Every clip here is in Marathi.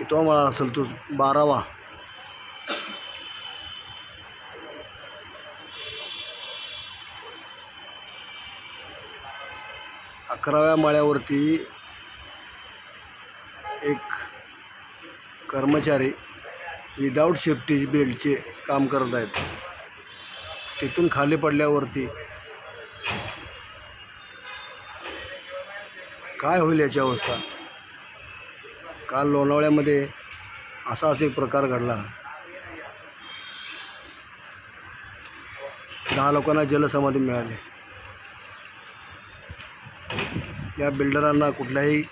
कितवा मळा असेल तो बारावा. अकराव्या माळ्यावरती एक कर्मचारी विदाऊट सेफ्टी बेल्टचे काम करत आहेत. तिथून खाली पडल्यावरती काय होईल याची अवस्था? काल लोणावळ्यामध्ये असाच एक प्रकार घडला. दहा लोकांना जलसमाधी मिळाली. या बिल्डरांना कुठल्याही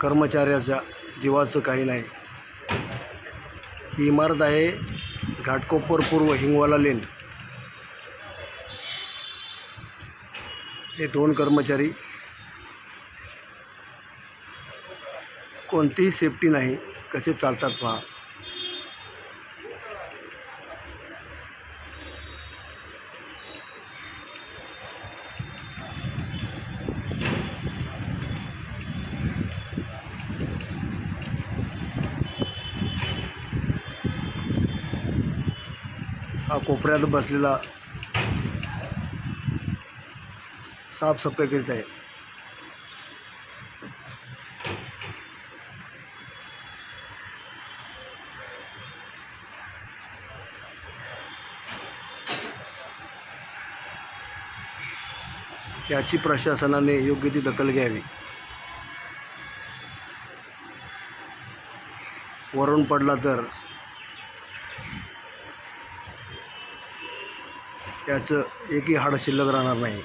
कर्मचाऱ्याच्या जीवाचं काही नाही. ही इमारत आहे घाटकोपर पूर्व हिंगवाला लेन. हे दोन कर्मचारी कोणतीही सेफ्टी नाही. कसे चालतात पहा. हा कोपऱ्यात बसलेला साफसफाई करीत आहे. याची प्रशासनाने योग्य ती दखल घ्यावी. वरून पडला तर याचं एकही हाड शिल्लक राहणार नाही.